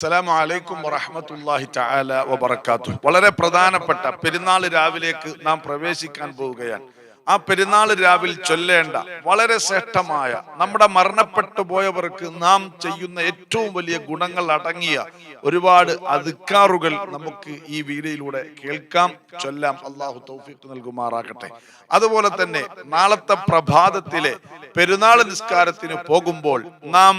അസ്സലാമു അലൈക്കും വറഹ്മത്തുള്ളാഹി തആല വബറകാതുഹു. വളരെ പ്രധാനപ്പെട്ട പെരുന്നാൾ രാവിലേക്ക് നാം പ്രവേശിക്കാൻ പോവുകയാണ്. ആ പെരുന്നാൾ രാവിൽ ചൊല്ലേണ്ട. വളരെ ശ്രേഷ്ഠമായ നമ്മുടെ മരണപ്പെട്ടു പോയവർക്ക് നാം ചെയ്യുന്ന ഏറ്റവും വലിയ ഗുണങ്ങൾ അടങ്ങിയ ഒരുപാട് അധികാറുകൾ നമുക്ക് ഈ വീഡിയോയിലൂടെ കേൾക്കാം ചൊല്ലാം. അള്ളാഹു തൗഫീഖ് നൽകുമാറാകട്ടെ. അതുപോലെ തന്നെ നാളത്തെ പ്രഭാതത്തിലെ പെരുന്നാൾ നിസ്കാരത്തിന് പോകുമ്പോൾ നാം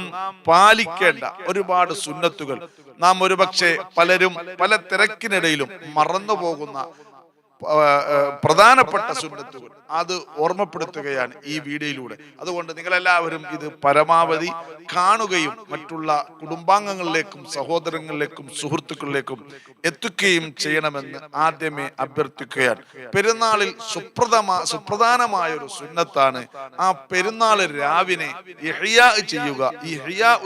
പാലിക്കേണ്ട ഒരുപാട് സുന്നത്തുകൾ. നാം ഒരുപക്ഷെ പലരും പല തിരക്കിനിടയിലും മറന്നു പോകുന്ന പ്രധാനപ്പെട്ട സുന്നത്തുകൾ. അത് ഓർമ്മപ്പെടുത്തുകയാണ് ഈ വീഡിയോയിലൂടെ. അതുകൊണ്ട് നിങ്ങളെല്ലാവരും ഇത് പരമാവധി കാണുകയും മറ്റുള്ള കുടുംബാംഗങ്ങളിലേക്കും സഹോദരങ്ങളിലേക്കും സുഹൃത്തുക്കളിലേക്കും എത്തിക്കുകയും ചെയ്യണമെന്ന് ആദ്യമേ അഭ്യർത്ഥിക്കുകയാണ്. പെരുന്നാളിൽ സുപ്രധമാ സുപ്രധാനമായ ഒരു സുന്നത്താണ് ആ പെരുന്നാൾ രാവിനെ ഇഹിയാ ചെയ്യുക ഈ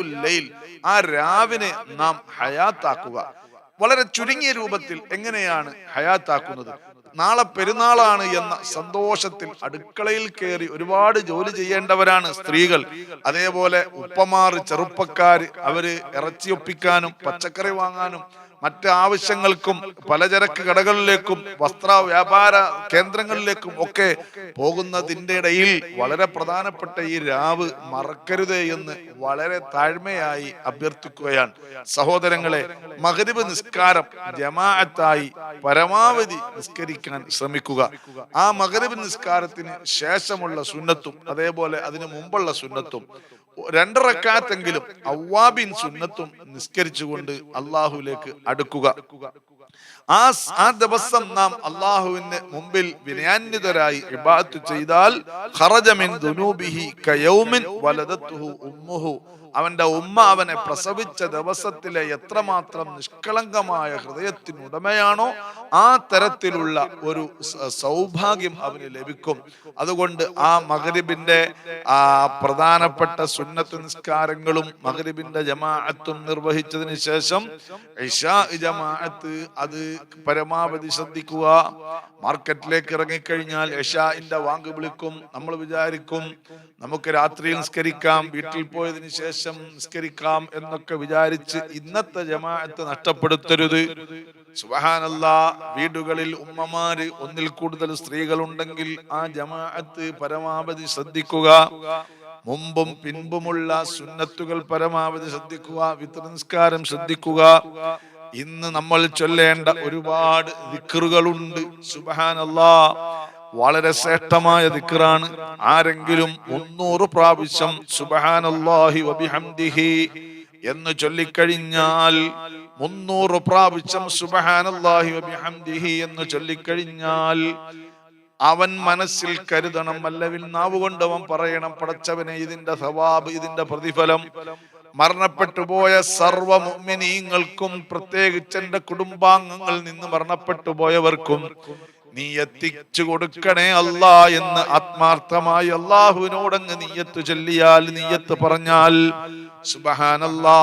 ഉൽ ലൈൽ. ആ രാവിനെ നാം ഹയാത്താക്കുക. വളരെ ചുരുങ്ങിയ രൂപത്തിൽ എങ്ങനെയാണ് ഹയാത്താക്കുന്നത്? നാളെ പെരുന്നാളാണ് എന്ന സന്തോഷത്തിൽ അടുക്കളയിൽ കയറി ഒരുപാട് ജോലി ചെയ്യേണ്ടവരാണ് സ്ത്രീകൾ. അതേപോലെ ഉപ്പമാർ ചെറുപ്പക്കാർ അവർ ഇറച്ചി ഒപ്പിക്കാനും പച്ചക്കറി വാങ്ങാനും മറ്റ് ആവശ്യങ്ങൾക്കും പലചരക്ക് കടകളിലേക്കും വസ്ത്ര വ്യാപാര കേന്ദ്രങ്ങളിലേക്കും ഒക്കെ പോകുന്നതിന്റെ ഇടയിൽ വളരെ പ്രധാനപ്പെട്ട ഈ രാവ് മറക്കരുതേ എന്ന് വളരെ താഴ്മയായി അഭ്യർത്ഥിക്കുകയാണ്. സഹോദരങ്ങളെ മകരിബ് നിസ്കാരം ജമാഅത്തായി പരമാവധി നിസ്കരിക്കാൻ ശ്രമിക്കുക. ആ മകരിബ് നിസ്കാരത്തിന് ശേഷമുള്ള സുന്നത്തും അതേപോലെ അതിനു മുമ്പുള്ള സുന്നത്തും രണ്ടറക്കാത്തെങ്കിലും അവ്വാബിൻ സുന്നത്തും നിസ്കരിച്ചുകൊണ്ട് അള്ളാഹുലേക്ക് അടുക്കുക. ആ ആ ദിവസം നാം അള്ളാഹുവിന് മുമ്പിൽ വിനയാന്വിതരായി ഇബാത്ത് ചെയ്താൽ ഖറജമിൻ ദുനൂബിഹി കയൗമിൻ വലദത്തുഹു ഉമ്മുഹു. അവന്റെ ഉമ്മ അവനെ പ്രസവിച്ച ദിവസത്തിലെ എത്രമാത്രം നിഷ്കളങ്കമായ ഹൃദയത്തിനുടമയാണോ ആ തരത്തിലുള്ള ഒരു സൗഭാഗ്യം അവന് ലഭിക്കും. അതുകൊണ്ട് ആ മകരിബിന്റെ ആ പ്രധാനപ്പെട്ട സുന്നത്ത് നിസ്കാരങ്ങളും മകരിബിന്റെ ജമാഅത്തും നിർവഹിച്ചതിന് ശേഷം ഇഷാ ജമാഅത്ത് അത് പരമാവധി ശ്രദ്ധിക്കുക. മാർക്കറ്റിലേക്ക് ഇറങ്ങിക്കഴിഞ്ഞാൽ ഇഷാഇന്റെ വാങ്ക് വിളിക്കും. നമ്മൾ വിചാരിക്കും നമുക്ക് രാത്രി നിസ്കരിക്കാം വീട്ടിൽ പോയതിനു ശേഷം നിസ്കരിക്കാം എന്നൊക്കെ വിചാരിച്ച് ഇന്നത്തെ ജമാഅത്ത് നഷ്ടപ്പെടുത്തരുത്. സുബഹാനല്ല വീടുകളിൽ ഉമ്മമാര് ഒന്നിൽ കൂടുതൽ സ്ത്രീകളുണ്ടെങ്കിൽ ആ ജമാഅത്ത് പരമാവധി ശ്രദ്ധിക്കുക. മുമ്പും പിൻപുമുള്ള സുന്നത്തുകൾ പരമാവധി ശ്രദ്ധിക്കുക. വിത്ര നിസ്കാരം ശ്രദ്ധിക്കുക. ഇന്ന് നമ്മൾ ചൊല്ലേണ്ട ഒരുപാട് ദിക്കറുകളുണ്ട് സുബഹാനല്ലാ. വളരെ ശ്രേഷ്ഠമായ ദിക്കറാണ് ആരെങ്കിലും മുന്നൂറ് പ്രാവശ്യം സുബഹാനല്ലാഹി വബിഹംദിഹി എന്ന് ചൊല്ലിക്കഴിഞ്ഞാൽ മുന്നൂറ് പ്രാവശ്യം സുബഹാനല്ലാഹി വബിഹംദിഹി എന്ന് ചൊല്ലിക്കഴിഞ്ഞാൽ അവൻ മനസ്സിൽ കരുതണം. അല്ലെങ്കിൽ നാവ് കൊണ്ട് അവൻ പറയണം പടച്ചവനെ ഇതിന്റെ സവാബ് ഇതിന്റെ പ്രതിഫലം മരണപ്പെട്ടു പോയ സർവ മുഅ്മിനീങ്ങൾക്കും പ്രത്യേകിച്ച് എന്റെ കുടുംബാംഗങ്ങളിൽ നിന്ന് മരണപ്പെട്ടു പോയവർക്കും നീ എത്തിച്ചു കൊടുക്കണേ അല്ല എന്ന് ആത്മാർത്ഥമായി അള്ളാഹുവിനോടങ്ങ് നീയത്ത് ചൊല്ലിയാൽ നീയത്ത് പറഞ്ഞാൽ സുബഹാനല്ലാ.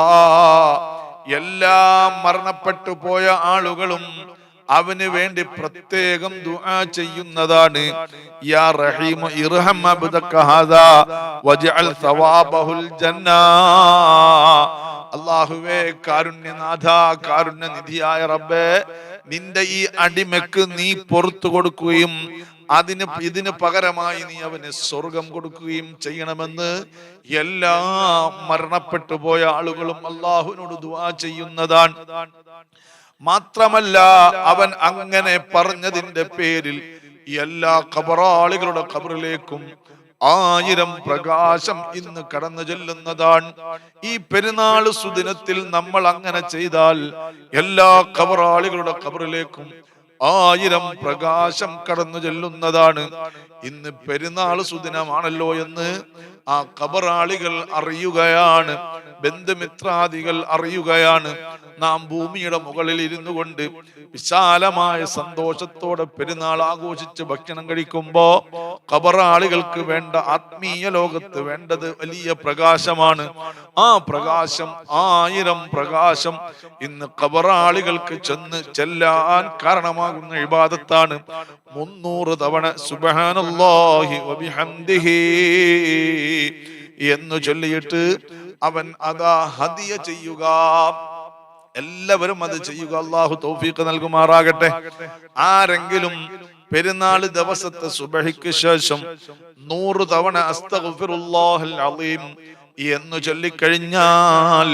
എല്ലാം മരണപ്പെട്ടു പോയ ആളുകളും അവന് വേണ്ടി പ്രത്യേകം ദുആ ചെയ്യുന്നതാണ്. യാ റഹീം ഇർഹം അബ്ദക ഹാദാ വജ്അൽ സവാബഹുൽ ജന്ന. അല്ലാഹുവേ കാരുണ്യനാഥ കാരുണ്യനിധിയായ റബ്ബേ നിന്റെ ഈ അടിമക്ക് നീ പുറത്തു കൊടുക്കുകയും അതിന് ഇതിന് പകരമായി നീ അവന് സ്വർഗം കൊടുക്കുകയും ചെയ്യണമെന്ന് എല്ലാ മരണപ്പെട്ടു പോയ ആളുകളും അള്ളാഹുവിനോട് ദുവാ ചെയ്യുന്നതാണ്. മാത്രമല്ല അവൻ അങ്ങനെ പറഞ്ഞതിന്റെ പേരിൽ എല്ലാ കബറാളികളുടെ കബറിലേക്കും ആയിരം പ്രകാശം ഇന്ന് കടന്നു ചെല്ലുന്നതാണ്. ഈ പെരുന്നാൾ സുദിനത്തിൽ നമ്മൾ അങ്ങനെ ചെയ്താൽ എല്ലാ കബറാളികളുടെ കബറിലേക്കും ആയിരം പ്രകാശം കടന്നു ചെല്ലുന്നതാണ്. ഇന്ന് പെരുന്നാൾ സുദിനമാണല്ലോ എന്ന് ആ കബറാളികൾ അറിയുകയാണ്. ബന്ധുമിത്രാദികൾ അറിയുകയാണ്. നാം ഭൂമിയുടെ മുകളിൽ ഇരുന്നു കൊണ്ട് വിശാലമായ സന്തോഷത്തോടെ പെരുന്നാൾ ആഘോഷിച്ച് ഭക്ഷണം കഴിക്കുമ്പോ കബറാളികൾക്ക് വേണ്ട ആത്മീയ ലോകത്ത് വേണ്ടത് വലിയ പ്രകാശമാണ്. ആ പ്രകാശം ആയിരം പ്രകാശം ഇന്ന് കബറാളികൾക്ക് ചെന്ന് ചെല്ലാൻ കാരണമാകുന്ന ഇബാദത്താണ്. മുന്നൂറ് തവണ സുബഹാനല്ലാഹി വബിഹംദിഹി എന്ന് ചൊല്ലിയിട്ട് അവൻ അതാ ഹതിയ ചെയ്യുക. എല്ലാവരും അത് ചെയ്യുക. അള്ളാഹു തൗഫീഖ് നൽകുമാറാകട്ടെ. ആരെങ്കിലും പെരുന്നാൾ ദിവസത്തെ സുബഹിക്ക് ശേഷം നൂറ് തവണ അസ്തഗ്ഫിറുല്ലാഹൽ അലീം എന്ന് ചൊല്ലിക്കഴിഞ്ഞാൽ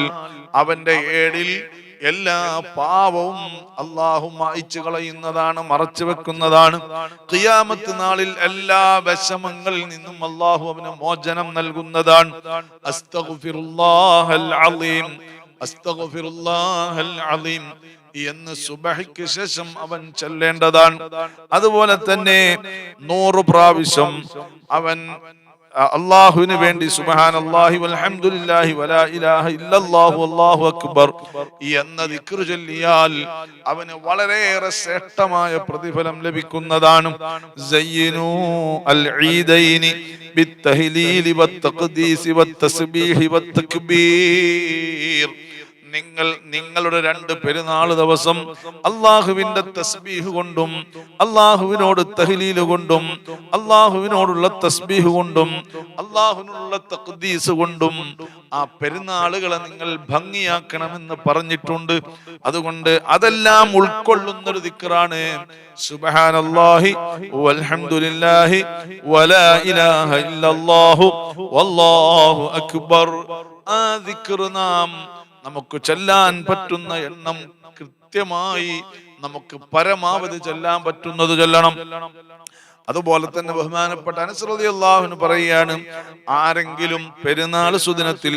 അവന്റെ ഏടിൽ എല്ലാ പാവവും അള്ളാഹു മായിച്ചു കളയുന്നതാണ് മറച്ചു വെക്കുന്നതാണ്. കിയാമത്ത് നാളിൽ എല്ലാ വിഷമങ്ങളിൽ നിന്നും അള്ളാഹു അവന് മോചനം നൽകുന്നതാണ്. അസ്തഗ്ഫിറുല്ലാഹൽ അലീം. എന്ന് സുബഹിക്ക് ശേഷം അവൻ ചെല്ലേണ്ടതാണ്. അതുപോലെ തന്നെ നൂറ് പ്രാവശ്യം അവൻ അള്ളാഹുവിന് വേണ്ടി സുബഹാൻ അള്ളാഹി വൽഹംദുലില്ലാഹി വലാ ഇലാഹ ഇല്ലല്ലാഹു അല്ലാഹു അക്ബർ എന്ന ദിക്ർ ചൊല്ലിയാൽ അവന് വളരെയേറെ ശ്രേഷ്ഠമായ പ്രതിഫലം ലഭിക്കുന്നതാണ്. സയ്യിനു അൽ ഈദൈനി ബിത്തഹ്ലീലി വത്തഖ്ദീസി വത്തസ്ബീഹി വത്തക്ബീർ നിങ്ങൾ നിങ്ങളുടെ രണ്ട് പെരുന്നാൾ ദിവസം അള്ളാഹുവിന്റെ തസ്ബീഹ് കൊണ്ടും അള്ളാഹുവിനോട് തഹലീൽ കൊണ്ടും അള്ളാഹുവിനോടുള്ള തസ്ബീഹ് കൊണ്ടും അള്ളാഹുവിനുള്ള തഖ്ദീസ് കൊണ്ടും ആ പെരുന്നാളുകളെ നിങ്ങൾ ഭംഗിയാക്കണമെന്ന് പറഞ്ഞിട്ടുണ്ട്. അതുകൊണ്ട് അതെല്ലാം ഉൾക്കൊള്ളുന്ന ഒരു ദിക്റാണ്. സുബ്ഹാനല്ലാഹി വൽഹംദുലില്ലാഹി വലാ ഇലാഹ ഇല്ലല്ലാഹു വല്ലാഹു അക്ബർ. ആ ദിക്ർ നാം നമുക്ക് ചെല്ലാൻ പറ്റുന്ന എണ്ണം കൃത്യമായി നമുക്ക് പരമാവധി ചെല്ലാൻ പറ്റുന്നത് ചെല്ലണം. അതുപോലെ തന്നെ ബഹുമാനപ്പെട്ട അനുസൃതി അള്ളാഹുന് പറയുകയാണ് ആരെങ്കിലും പെരുന്നാൾ സുദിനത്തിൽ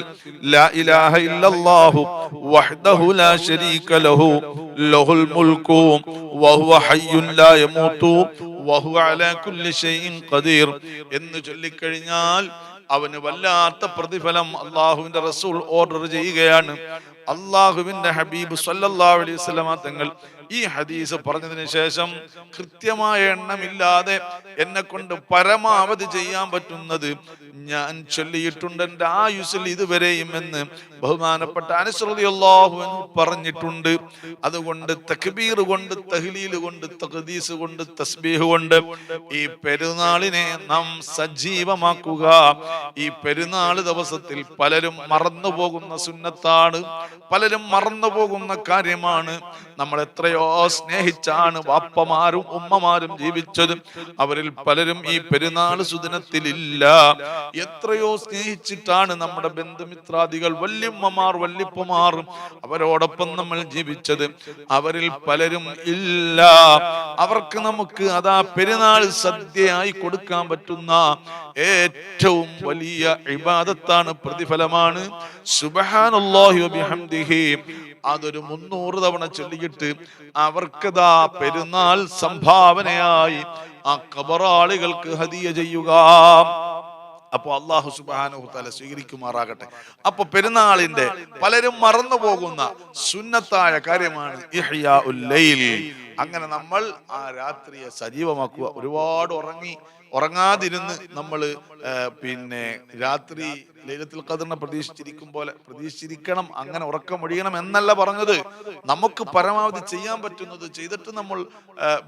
എന്ന് ചൊല്ലിക്കഴിഞ്ഞാൽ അവന് വല്ലാത്ത പ്രതിഫലം അള്ളാഹുവിന്റെ റസൂൽ ഓർഡർ ചെയ്യുകയാണ്. അള്ളാഹുവിന്റെ ഹബീബ് സല്ലല്ലാഹു അലൈഹി വസല്ലമ തങ്ങൾ ഈ ഹദീസ് പറഞ്ഞതിന് ശേഷം കൃത്യമായ എണ്ണമില്ലാതെ എന്നെ കൊണ്ട് പരമാവധി ചെയ്യാൻ പറ്റുന്നത് ഞാൻ ചൊല്ലിയിട്ടുണ്ട് എന്റെ ആയുസിൽ ഇതുവരെയും എന്ന് ബഹുമാനപ്പെട്ട അനുസൃതിയല്ലാഹു പറഞ്ഞിട്ടുണ്ട്. അതുകൊണ്ട് തക്ബീർ കൊണ്ട് തഹ്ലീൽ കൊണ്ട് തഖദീസ് കൊണ്ട് തസ്ബീഹ് കൊണ്ട് ഈ പെരുന്നാളിനെ നാം സജീവമാക്കുക. ഈ പെരുന്നാൾ ദിവസത്തിൽ പലരും മറന്നു പോകുന്ന സുന്നത്താണ് പലരും മറന്നു പോകുന്ന കാര്യമാണ്. നമ്മൾ എത്രയോ സ്നേഹിച്ചാണ് വാപ്പമാരും ഉമ്മമാരും ജീവിച്ചത് അവരിൽ പലരും ഈ പെരുന്നാൾ സുദിനത്തിലില്ല. എത്രയോ സ്നേഹിച്ചിട്ടാണ് നമ്മുടെ ബന്ധുമിത്രാദികൾ വല്യമ്മമാർ വല്യപ്പമാർ അവരോടൊപ്പം നമ്മൾ ജീവിച്ചത്. അവരിൽ പലരും ഇല്ല. അവർക്ക് നമുക്ക് അതാ പെരുന്നാൾ സദ്യയായി കൊടുക്കാൻ പറ്റുന്ന ഏറ്റവും വലിയ ഇബാദത്താണ് പ്രതിഫലമാണ്. സുബ്ഹാനല്ലാഹി അതൊരു മുന്നൂറ് തവണ ചൊല്ലിയിട്ട് അവർക്കതാ പെരുന്നാൾ സംഭാവനയായി ആ കബറാളികൾക്ക് ഹതിയ ചെയ്യുക അപ്പോൾ അള്ളാഹു സുബാനു തല സ്വീകരിക്കുമാറാകട്ടെ അപ്പൊ പെരുന്നാളിന്റെ പലരും മറന്നു പോകുന്ന സുന്നത്തായ കാര്യമാണ്. അങ്ങനെ നമ്മൾ ആ രാത്രിയെ സജീവമാക്കുക. ഒരുപാട് ഉറങ്ങി ഉറങ്ങാതിരുന്ന് നമ്മൾ പിന്നെ രാത്രി ലൈലത്തിൽ ഖദറിനെ പ്രതീക്ഷിച്ചിരിക്കും പോലെ പ്രതീക്ഷിച്ചിരിക്കണം അങ്ങനെ ഉറക്കമൊഴിയണം എന്നല്ല പറഞ്ഞത്. നമുക്ക് പരമാവധി ചെയ്യാൻ പറ്റുന്നത് ചെയ്തിട്ട് നമ്മൾ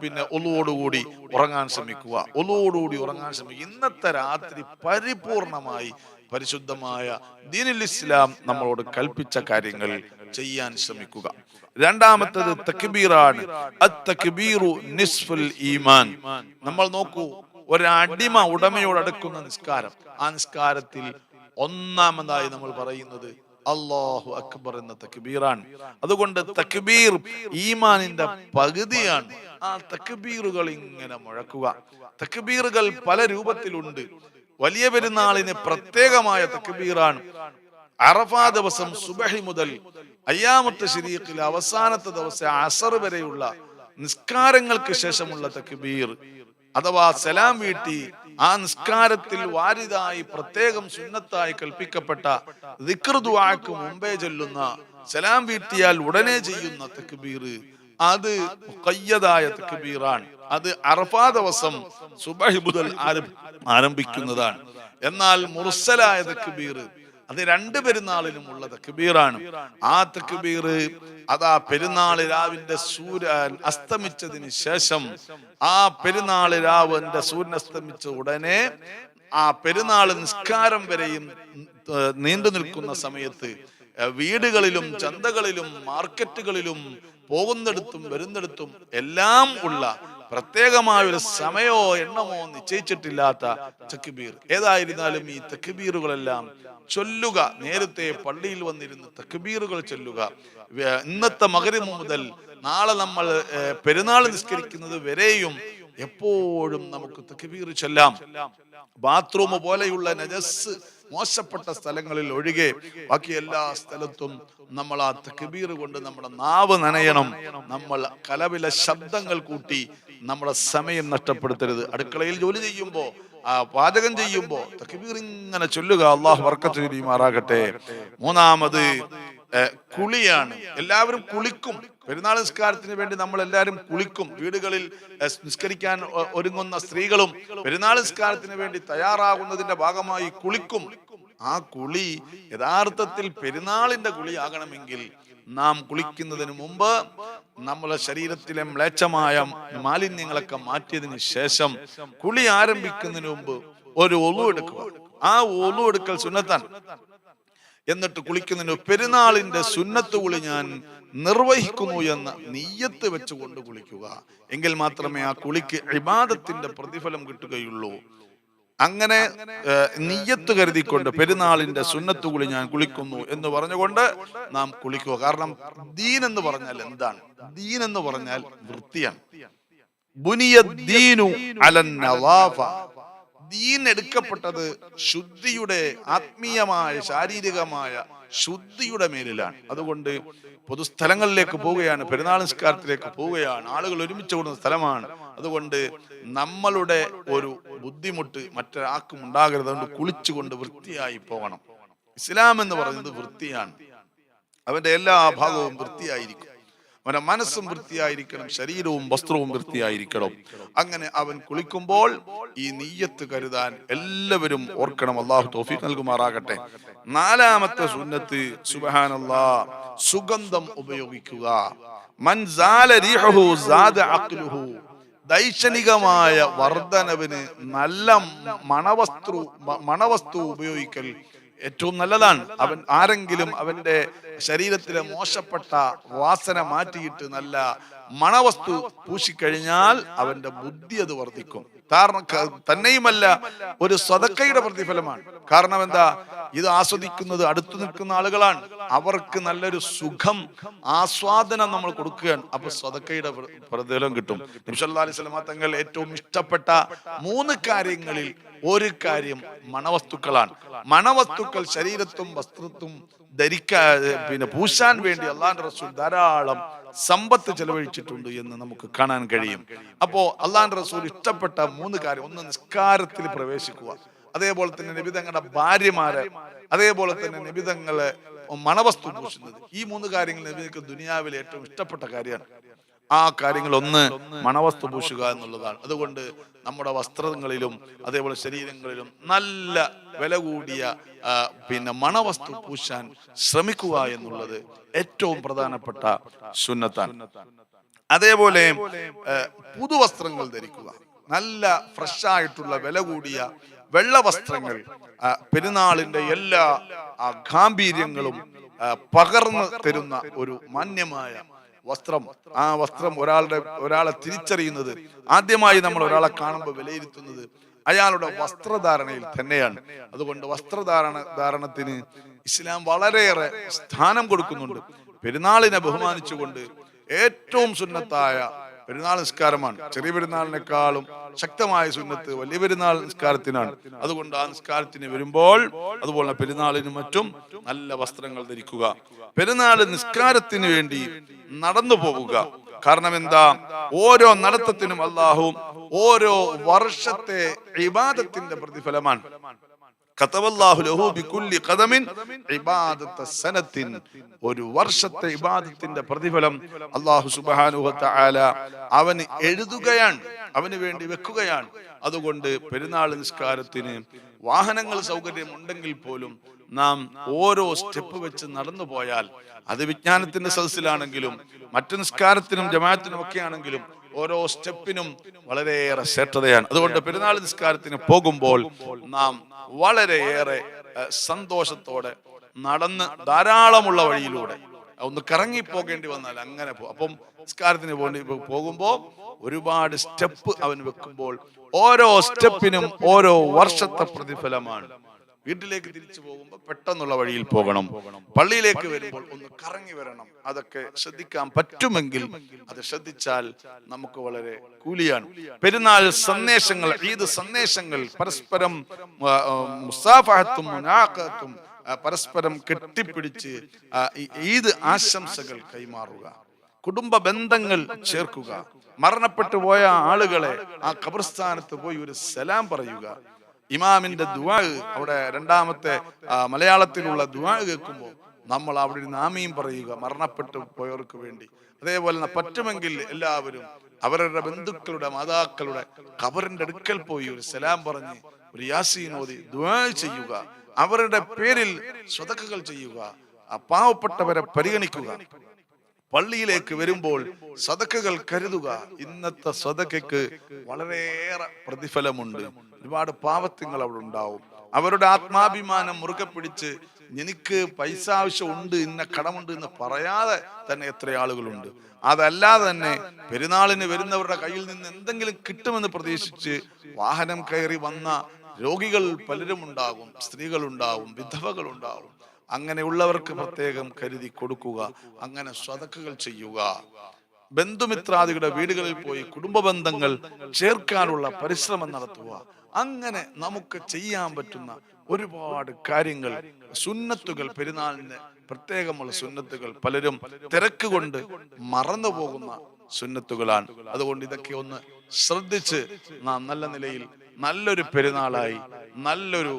പിന്നെ ഒലുവോടുകൂടി ഉറങ്ങാൻ ശ്രമിക്കുക. ഒലുവോടുകൂടി ഉറങ്ങാൻ ശ്രമിക്കുക. ഇന്നത്തെ രാത്രി പരിപൂർണമായി പരിശുദ്ധമായ ദീനുൽ ഇസ്ലാം നമ്മളോട് കൽപ്പിച്ച കാര്യങ്ങൾ ചെയ്യാൻ ശ്രമിക്കുക. രണ്ടാമത്തത് തക്ബീറാണ്. അത്തക്ബീറു നിസ്ഫുൽ ഈമാൻ. നമ്മൾ നോക്കൂ ഒരടിമ ഉടമയോട് അടുക്കുന്ന നിസ്കാരം. ആ നിസ്കാരത്തിൽ ഒന്നാമതായി നമ്മൾ പറയുന്നത് അള്ളാഹു അക്ബർ എന്ന തക്ബീറാണ്. അതുകൊണ്ട് തക്ബീർ ഈമാനിന്റെ പകുതിയാണ്. ആ തക്ബീറുകൾ ഇങ്ങനെ മുഴക്കുക. തക്ബീറുകൾ പല രൂപത്തിലുണ്ട്. വലിയ പെരുന്നാളിന് പ്രത്യേകമായ തക്ബീറാണ്. അറഫാ ദിവസം സുബഹി മുതൽ അയ്യാമത്തെ ശരീരത്തിൽ അവസാനത്തെ ദിവസം അസർ വരെയുള്ള നിസ്കാരങ്ങൾക്ക് ശേഷമുള്ള തക്ബീർ അഥവാ സലാം വീട്ടി ആ നിസ്കാരത്തിൽ വാരിതായി പ്രത്യേകം സുന്നത്തായി കൽപ്പിക്കപ്പെട്ട ദിക്ർ ദുആക്ക് മുമ്പേ ചൊല്ലുന്ന സലാം വീട്ടിയാൽ ഉടനെ ചെയ്യുന്ന തക്ബീർ അത് മുഖയ്യതായ തക്ബീറാണ്. അത് അറഫാ ദിവസം സുബഹി മുതൽ ആരംഭിക്കുന്നതാണ്. എന്നാൽ മുർസലായ തക്ബീർ അത് രണ്ട് പെരുന്നാളിലും ഉള്ളത്. കബീറാണ്. ആ തക്ബീർ അതാ പെരുന്നാൾ രാവിന്റെ സൂര്യൻ അസ്തമിച്ചതിന് ശേഷം ആ പെരുന്നാൾ രാവിന്റെ സൂര്യൻ അസ്തമിച്ച ഉടനെ ആ പെരുന്നാൾ നിസ്കാരം വരെയും നീണ്ടു നിൽക്കുന്ന സമയത്ത് വീടുകളിലും ചന്തകളിലും മാർക്കറ്റുകളിലും പോകുന്നിടത്തും വരുന്നിടത്തും എല്ലാം ഉള്ള പ്രത്യേകമായ ഒരു സമയമോ എണ്ണമോ നിശ്ചയിച്ചിട്ടില്ലാത്ത തക്ബീർ. ഏതായിരുന്നാലും ഈ തക്ബീറുകളെല്ലാം ചൊല്ലുക. നേരത്തെ പള്ളിയിൽ വന്നിരുന്ന് തക്ബീറുകൾ ചൊല്ലുക. ഇന്നത്തെ മകരം മുതൽ നാളെ നമ്മൾ പെരുന്നാൾ നിസ്കരിക്കുന്നത് വരെയും എപ്പോഴും നമുക്ക് തക്ബീർ ചൊല്ലാം. ബാത്റൂം പോലെയുള്ള നജസ് മോശപ്പെട്ട സ്ഥലങ്ങളിൽ ഒഴികെ ബാക്കി എല്ലാ സ്ഥലത്തും നമ്മൾ ആ തക്ബീർ കൊണ്ട് നമ്മുടെ നാവ് നനയണം. നമ്മൾ കലവില ശബ്ദങ്ങൾ കൂട്ടി നമ്മുടെ സമയം നഷ്ടപ്പെടുത്തരുത്. അടുക്കളയിൽ ജോലി ചെയ്യുമ്പോൾ ആ പാചകം ചെയ്യുമ്പോ തക്ബീർ ഇങ്ങനെ ചൊല്ലുക. അള്ളാഹു വർക്കത്ത് ചെയ്യുമാറാകട്ടെ. മൂന്നാമത് കുളിയാണ്. എല്ലാവരും കുളിക്കും. പെരുന്നാൾ നിസ്കാരത്തിന് വേണ്ടി നമ്മൾ എല്ലാവരും കുളിക്കും. വീടുകളിൽ നിസ്കരിക്കാൻ ഒരുങ്ങുന്ന സ്ത്രീകളും പെരുന്നാൾ നിസ്കാരത്തിന് വേണ്ടി തയ്യാറാകുന്നതിന്റെ ഭാഗമായി കുളിക്കും. ആ കുളി യഥാർത്ഥത്തിൽ പെരുന്നാളിന്റെ കുളിയാകണമെങ്കിൽ നാം കുളിക്കുന്നതിന് മുമ്പ് നമ്മളെ ശരീരത്തിലെ മ്ലേച്ഛമായ മാലിന്യങ്ങളൊക്കെ മാറ്റിയതിന് ശേഷം കുളി ആരംഭിക്കുന്നതിന് മുമ്പ് ഒരു ഒളു എടുക്കുക. ആ ഒളു എടുക്കൽ സുന്നത്താണ്. എന്നിട്ട് കുളിക്കുന്നതിന് പെരുന്നാളിന്റെ സുന്നത്ത് കുളി ഞാൻ നിർവഹിക്കുന്നു എന്ന് നീയത്ത് വെച്ചുകൊണ്ട് കുളിക്കുക. എങ്കിൽ മാത്രമേ ആ കുളിക്ക് ഇബാദത്തിന്റെ പ്രതിഫലം കിട്ടുകയുള്ളൂ. അങ്ങനെ നീയത്ത് കരുതിക്കൊണ്ട് പെരുന്നാളിന്റെ സുന്നത്ത് കുളി ഞാൻ കുളിക്കുന്നു എന്ന് പറഞ്ഞുകൊണ്ട് നാം കുളിക്കുക. കാരണം ദീൻ എന്ന് പറഞ്ഞാൽ എന്താണ്? ദീൻ എന്ന് പറഞ്ഞാൽ വൃത്തിയാണ്. ബുനിയ ദീനു അലൻ നവാഫ. ദീൻ എടുക്കപ്പെട്ടത് ശുദ്ധിയുടെ ആത്മീയമായ ശാരീരികമായ ശുദ്ധിയുടെ മേലിലാണ്. അതുകൊണ്ട് പൊതുസ്ഥലങ്ങളിലേക്ക് പോവുകയാണ് പെരുന്നാൾ നിസ്കാരത്തിലേക്ക് പോവുകയാണ് ആളുകൾ ഒരുമിച്ച് കൂടുന്ന സ്ഥലമാണ്. അതുകൊണ്ട് നമ്മളുടെ ഒരു ബുദ്ധിമുട്ട് മറ്റൊരാൾക്കും ഉണ്ടാകരുത്. അതുകൊണ്ട് കുളിച്ചുകൊണ്ട് വൃത്തിയായി പോകണം. ഇസ്ലാം എന്ന് പറയുന്നത് വൃത്തിയാണ്. അവന്റെ എല്ലാ ഭാഗവും വൃത്തിയായിരിക്കും. അവന്റെ മനസ്സും വൃത്തിയായിരിക്കണം ശരീരവും വസ്ത്രവും വൃത്തിയായിരിക്കണം. അങ്ങനെ അവൻ കുളിക്കുമ്പോൾ ഈ നീയത്ത് കരുതാൻ എല്ലാവരും ഓർക്കണം അള്ളാഹു തോഫീഖ് നൽകുമാറാകട്ടെ. നാലാമത്തെ സുന്നത്ത് സുബഹാനല്ലാ സുഗന്ധം ഉപയോഗിക്കുക. ദൈക്ഷണികമായ വർധനവിന് നല്ല മണവസ്തു മണവസ്തു ഉപയോഗിക്കൽ ഏറ്റവും നല്ലതാണ്. അവൻ ആരെങ്കിലും അവന്റെ ശരീരത്തിലെ മോശപ്പെട്ട വാസന മാറ്റിയിട്ട് നല്ല മണവസ്തു പൂശിക്കഴിഞ്ഞാൽ അവന്റെ ബുദ്ധി അത് വർദ്ധിക്കും. കാരണം തന്നെയുമല്ല ഒരു സ്വതക്കയുടെ പ്രതിഫലമാണ്. കാരണം എന്താ? ഇത് ആസ്വദിക്കുന്നത് അടുത്തു നിൽക്കുന്ന ആളുകളാണ്. അവർക്ക് നല്ലൊരു സുഖം ആസ്വാദനം നമ്മൾ കൊടുക്കുകയാണ്. അപ്പൊ സ്വതക്കയുടെ പ്രതിഫലം കിട്ടും. നിമിഷല്ലാ അലൈഹി തങ്ങൾ ഏറ്റവും ഇഷ്ടപ്പെട്ട മൂന്ന് കാര്യങ്ങളിൽ ഒരു കാര്യം മണവസ്തുക്കളാണ്. മണവസ്തുക്കൾ ശരീരത്തും വസ്ത്രത്തും ധരിക്കാ പിന്നെ പൂശാൻ വേണ്ടി അള്ളാന്റെ റസൂൽ ധാരാളം സമ്പത്ത് ചെലവഴിച്ചിട്ടുണ്ട് എന്ന് നമുക്ക് കാണാൻ കഴിയും. അപ്പോ അള്ളാന്റെ റസൂൽ ഇഷ്ടപ്പെട്ട മൂന്ന് കാര്യം. ഒന്ന് നിസ്കാരത്തിൽ പ്രവേശിക്കുക. അതേപോലെ തന്നെ നിബിതങ്ങളുടെ ഭാര്യമാരെ അതേപോലെ തന്നെ നിബിതങ്ങളെ മണവസ്തു പൂശുന്നത്. ഈ മൂന്ന് കാര്യങ്ങൾ നബിക്ക് ദുനിയാവിലെ ഏറ്റവും ഇഷ്ടപ്പെട്ട കാര്യമാണ്. ആ കാര്യങ്ങളൊന്ന് മണവസ്തു പൂശുക എന്നുള്ളതാണ്. അതുകൊണ്ട് നമ്മുടെ വസ്ത്രങ്ങളിലും അതേപോലെ ശരീരങ്ങളിലും നല്ല വില കൂടിയ പിന്നെ മണവസ്തു പൂശാൻ ശ്രമിക്കുക എന്നുള്ളത് ഏറ്റവും പ്രധാനപ്പെട്ട സുന്നത്താണ്. അതേപോലെ പുതുവസ്ത്രങ്ങൾ ധരിക്കുക. നല്ല ഫ്രഷ് ആയിട്ടുള്ള വില കൂടിയ വെള്ള വസ്ത്രങ്ങൾ പെരുന്നാളിന്റെ എല്ലാ ഗാംഭീര്യങ്ങളും പകർന്നു തരുന്ന ഒരു മാന്യമായ വസ്ത്രം. ആ വസ്ത്രം ഒരാളുടെ ഒരാളെ തിരിച്ചറിയുന്നത്. ആദ്യമായി നമ്മൾ ഒരാളെ കാണുമ്പോൾ വിലയിരുത്തുന്നത് അയാളുടെ വസ്ത്രധാരണയിൽ തന്നെയാണ്. അതുകൊണ്ട് വസ്ത്രധാരണ ധാരണത്തിന് ഇസ്ലാം വളരെയേറെ സ്ഥാനം കൊടുക്കുന്നുണ്ട്. പെരുന്നാളിനെ ബഹുമാനിച്ചുകൊണ്ട് ഏറ്റവും സുന്നത്തായ പെരുന്നാൾ നിസ്കാരമാണ്. ചെറിയ പെരുന്നാളിനെക്കാളും ശക്തമായ സുന്നത്ത് വലിയ പെരുന്നാൾ നിസ്കാരത്തിനാണ്. അതുകൊണ്ട് ആ നിസ്കാരത്തിന് വരുമ്പോൾ അതുപോലെ പെരുന്നാളിന് മറ്റും നല്ല വസ്ത്രങ്ങൾ ധരിക്കുക. പെരുന്നാൾ നിസ്കാരത്തിന് വേണ്ടി നടന്നു പോവുക. കാരണം എന്താ? ഓരോ നടത്തത്തിനും അള്ളാഹു ഓരോ വർഷത്തെ ഇബാദത്തിന്റെ പ്രതിഫലമാണ്. ഒരു വർഷത്തെ ഇബാദത്തിന്റെ പ്രതിഫലം അള്ളാഹു തആല അവന് എഴുതുകയാണ് അവന് വേണ്ടി വെക്കുകയാണ്. അതുകൊണ്ട് പെരുന്നാൾ നിസ്കാരത്തിന് വാഹനങ്ങൾ സൗകര്യം ഉണ്ടെങ്കിൽ പോലും നാം ഓരോ സ്റ്റെപ്പ് വെച്ച് നടന്നു പോയാൽ അത് വിജ്ഞാനത്തിന്റെ സദസ്സിലാണെങ്കിലും മറ്റു നിസ്കാരത്തിനും ജമാഅത്തിനും ഒക്കെ ആണെങ്കിലും ഓരോ സ്റ്റെപ്പിനും വളരെയേറെ ശ്രേഷ്ഠതയാണ് അതുകൊണ്ട് പെരുന്നാൾ നിസ്കാരത്തിന് പോകുമ്പോൾ നാം വളരെയേറെ സന്തോഷത്തോടെ നടന്ന് ധാരാളമുള്ള വഴിയിലൂടെ ഒന്ന് കറങ്ങി പോകേണ്ടി വന്നാൽ അങ്ങനെ പോകും അപ്പം നിസ്കാരത്തിന് പോകേണ്ടി പോകുമ്പോൾ ഒരുപാട് സ്റ്റെപ്പ് അവൻ വെക്കുമ്പോൾ ഓരോ സ്റ്റെപ്പിനും ഓരോ വർഷത്തെ പ്രതിഫലമാണ്. വീട്ടിലേക്ക് തിരിച്ചു പോകുമ്പോൾ പെട്ടെന്നുള്ള വഴിയിൽ പോകണം. പള്ളിയിലേക്ക് വരുമ്പോൾ ഒന്ന് കറങ്ങി വരണം. അതൊക്കെ ശ്രദ്ധിക്കാൻ പറ്റുമെങ്കിൽ അത് ശ്രദ്ധിച്ചാൽ നമുക്ക് വളരെ കൂലിയാണ്. പെരുന്നാൾ സന്ദേശങ്ങൾ ഈദ് സന്ദേശങ്ങൾ പരസ്പരം ആ, മുനാഖത്തും പരസ്പരം കെട്ടിപ്പിടിച്ച് ഈദ് ആശംസകൾ കൈമാറുക. കുടുംബ ബന്ധങ്ങൾ ചേർക്കുക. മരണപ്പെട്ടു പോയ ആളുകളെ ആ ഖബർസ്ഥാനത്ത് പോയി ഒരു സലാം പറയുക. ഇമാമിന്റെ ദുവാഹ് അവിടെ രണ്ടാമത്തെ മലയാളത്തിലുള്ള ദുവാ കേൾക്കുമ്പോൾ നമ്മൾ അവിടെ നാമിയും പറയുക മരണപ്പെട്ടു പോയവർക്ക് വേണ്ടി. അതേപോലെ പറ്റുമെങ്കിൽ എല്ലാവരും അവരുടെ ബന്ധുക്കളുടെ മാതാക്കളുടെ ഖബറിന്റെ അടുക്കൽ പോയി ഒരു സലാം പറഞ്ഞ് ഒരു യാസീൻ ഓതി ദുആ ചെയ്യുക. അവരുടെ പേരിൽ സ്വതക്കുകൾ ചെയ്യുക. ആ പാവപ്പെട്ടവരെ പരിഗണിക്കുക. പള്ളിയിലേക്ക് വരുമ്പോൾ സദക്കകൾ കരുതുക. ഇന്നത്തെ സദക്കയ്ക്ക് വളരെയേറെ പ്രതിഫലമുണ്ട്. ഒരുപാട് പാവത്യങ്ങൾ അവിടെ ഉണ്ടാവും. അവരുടെ ആത്മാഭിമാനം മുറുകെ പിടിച്ച് എനിക്ക് പൈസ ആവശ്യമുണ്ട് ഇന്ന കടമുണ്ട് എന്ന് പറയാതെ തന്നെ എത്ര ആളുകളുണ്ട്. അതല്ലാതെ തന്നെ പെരുന്നാളിന് വരുന്നവരുടെ കയ്യിൽ നിന്ന് എന്തെങ്കിലും കിട്ടുമെന്ന് പ്രതീക്ഷിച്ച് വാഹനം കയറി വന്ന രോഗികൾ പലരും ഉണ്ടാകും വിധവകൾ ഉണ്ടാവും അങ്ങനെയുള്ളവർക്ക് പ്രത്യേകം കരുതി കൊടുക്കുക അങ്ങനെ സ്വതക്കുകൾ ചെയ്യുക. ബന്ധുമിത്രാദികളുടെ വീടുകളിൽ പോയി കുടുംബ ബന്ധങ്ങൾ ചേർക്കാനുള്ള പരിശ്രമം നടത്തുക. അങ്ങനെ നമുക്ക് ചെയ്യാൻ പറ്റുന്ന ഒരുപാട് കാര്യങ്ങൾ സുന്നത്തുകൾ പെരുന്നാളിന് പ്രത്യേകമുള്ള സുന്നത്തുകൾ പലരും തിരക്ക് കൊണ്ട് മറന്നു പോകുന്ന സുന്നത്തുകളാണ്. അതുകൊണ്ട് ഇതൊക്കെ ഒന്ന് ശ്രദ്ധിച്ച് നാം നല്ല നിലയിൽ നല്ലൊരു പെരുന്നാളായി നല്ലൊരു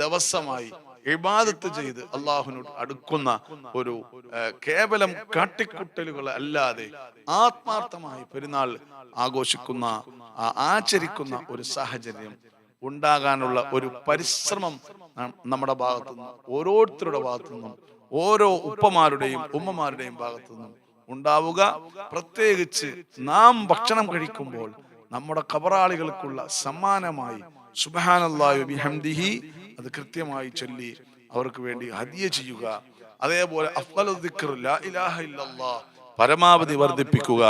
ദിവസമായി ഇബാദത്ത് ചെയ്ത് അള്ളാഹുവിനോട് അടുക്കുന്ന ഒരു കേവലം കാട്ടിക്കുട്ടലുകൾ അല്ലാതെ ആത്മാർത്ഥമായി പെരുന്നാൾ ആഘോഷിക്കുന്ന ആചരിക്കുന്ന ഒരു സാഹചര്യം ഉണ്ടാകാനുള്ള ഒരു പരിശ്രമം നമ്മുടെ ഭാഗത്തു നിന്നും ഓരോരുത്തരുടെ ഭാഗത്തു നിന്നും ഓരോ ഉപ്പമാരുടെയും ഉമ്മമാരുടെയും ഭാഗത്തു നിന്നും ഉണ്ടാവുക. പ്രത്യേകിച്ച് നാം ഭക്ഷണം കഴിക്കുമ്പോൾ നമ്മുടെ കബറാളികൾക്കുള്ള സമ്മാനമായി സുബാനല്ലാഹു അത് കൃത്യമായി ചൊല്ലി അവർക്ക് വേണ്ടി ഹദിയ ചെയ്യുക. അതേപോലെ പരമാവധി വർദ്ധിപ്പിക്കുക.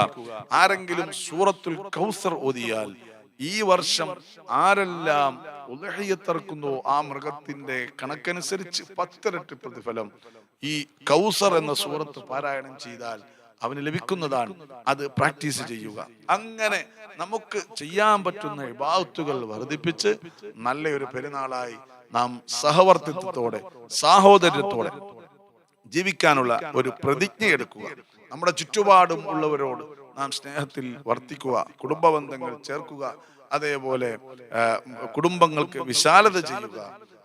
ആരെങ്കിലും സൂറത്തുൽ കൗസർ ഓതിയാൽ ഈ വർഷം ആരെല്ലാം ഉദഹയ്യത്തിറക്കുന്നോ ആ മൃഗത്തിന്റെ കണക്കനുസരിച്ച് പത്തിരട്ടി പ്രതിഫലം ഈ കൗസർ എന്ന സൂറത്ത് പാരായണം ചെയ്താൽ അവന് ലഭിക്കുന്നതാണ്. അത് പ്രാക്ടീസ് ചെയ്യുക. അങ്ങനെ നമുക്ക് ചെയ്യാൻ പറ്റുന്ന വിഭാഗത്തുകൾ വർദ്ധിപ്പിച്ച് നല്ലൊരു പെരുന്നാളായി നാം സഹവർത്തിത്വത്തോടെ സാഹോദര്യത്തോടെ ജീവിക്കാനുള്ള ഒരു പ്രതിജ്ഞ എടുക്കുക. നമ്മുടെ ചുറ്റുപാടും ഉള്ളവരോട് നാം സ്നേഹത്തിൽ വർത്തിക്കുക കുടുംബ ബന്ധങ്ങൾ ചേർക്കുക അതേപോലെ കുടുംബങ്ങൾക്ക് വിശാലത ചെയ്യുക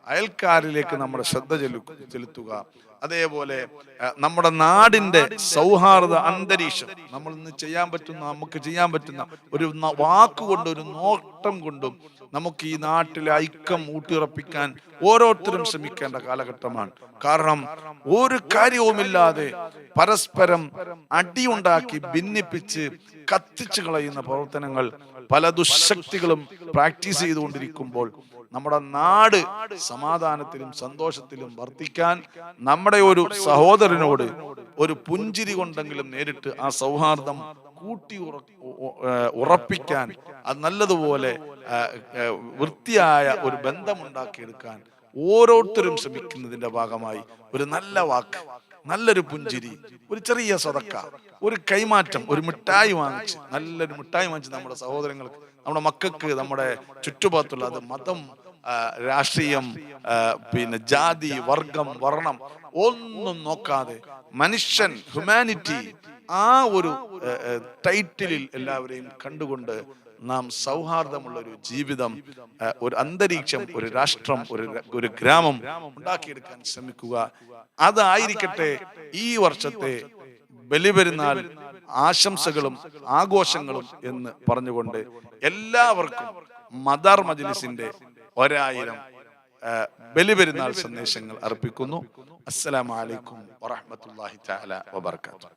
അയൽക്കാരിലേക്ക് നമ്മുടെ ശ്രദ്ധ ചെലു ചെലുത്തുക അതേപോലെ നമ്മുടെ നാടിന്റെ സൗഹാർദ്ദ അന്തരീക്ഷം നമ്മൾ ഇന്ന് ചെയ്യാൻ പറ്റുന്ന നമുക്ക് ചെയ്യാൻ പറ്റുന്ന ഒരു വാക്കുകൊണ്ട് ഒരു നോട്ടം കൊണ്ടും നമുക്ക് ഈ നാട്ടിലെ ഐക്യം ഊട്ടിയുറപ്പിക്കാൻ ഓരോരുത്തരും ശ്രമിക്കേണ്ട കാലഘട്ടമാണ്. കാരണം ഒരു കാര്യവുമില്ലാതെ പരസ്പരം അടിയുണ്ടാക്കി ഭിന്നിപ്പിച്ച് കത്തിച്ചു കളയുന്ന പ്രവർത്തനങ്ങൾ പല ദുശക്തികളും പ്രാക്ടീസ് ചെയ്തുകൊണ്ടിരിക്കുമ്പോൾ നമ്മുടെ നാട് സമാധാനത്തിലും സന്തോഷത്തിലും വർത്തിക്കാൻ നമ്മുടെ ഒരു സഹോദരനോട് ഒരു പുഞ്ചിരി കൊണ്ടെങ്കിലും നേരിട്ട് ആ സൗഹാർദ്ദം കൂട്ടി ഉറപ്പിക്കാൻ അത് നല്ലതുപോലെ വൃത്തിയായ ഒരു ബന്ധമുണ്ടാക്കിയെടുക്കാൻ ഓരോരുത്തരും ശ്രമിക്കുന്നതിന്റെ ഭാഗമായി ഒരു നല്ല വാക്ക് നല്ലൊരു പുഞ്ചിരി ഒരു ചെറിയ സ്വതക്ക ഒരു കൈമാറ്റം ഒരു മിഠായി വാങ്ങിച്ച് നല്ലൊരു മിഠായി വാങ്ങിച്ച് നമ്മുടെ സഹോദരങ്ങൾക്ക് നമ്മുടെ മക്കൾക്ക് നമ്മുടെ ചുറ്റുപാടത്തുള്ള അത് മതം രാഷ്ട്രീയം പിന്നെ ജാതി വർഗം വർണം ഒന്നും നോക്കാതെ മനുഷ്യൻ ഹ്യൂമാനിറ്റി ആ ഒരു ടൈറ്റിലിൽ എല്ലാവരെയും കണ്ടുകൊണ്ട് നാം സൗഹാർദ്ദമുള്ള ഒരു ജീവിതം ഒരു അന്തരീക്ഷം ഒരു രാഷ്ട്രം ഒരു ഒരു ഗ്രാമം ഉണ്ടാക്കിയെടുക്കാൻ ശ്രമിക്കുക. അതായിരിക്കട്ടെ ഈ വർഷത്തെ ബലിപെരുന്നാൾ ആശംസകളും ആഘോഷങ്ങളും എന്ന് പറഞ്ഞുകൊണ്ട് എല്ലാവർക്കും മദാർ മജ്ലിസിന്റെ ഒരായിരം ബലിപെരുന്നാൾ സന്ദേശങ്ങൾ അർപ്പിക്കുന്നു. അസ്സലാമലൈക്കും വറഹമത്തല്ലാഹി തആല വബർക്കാത്തു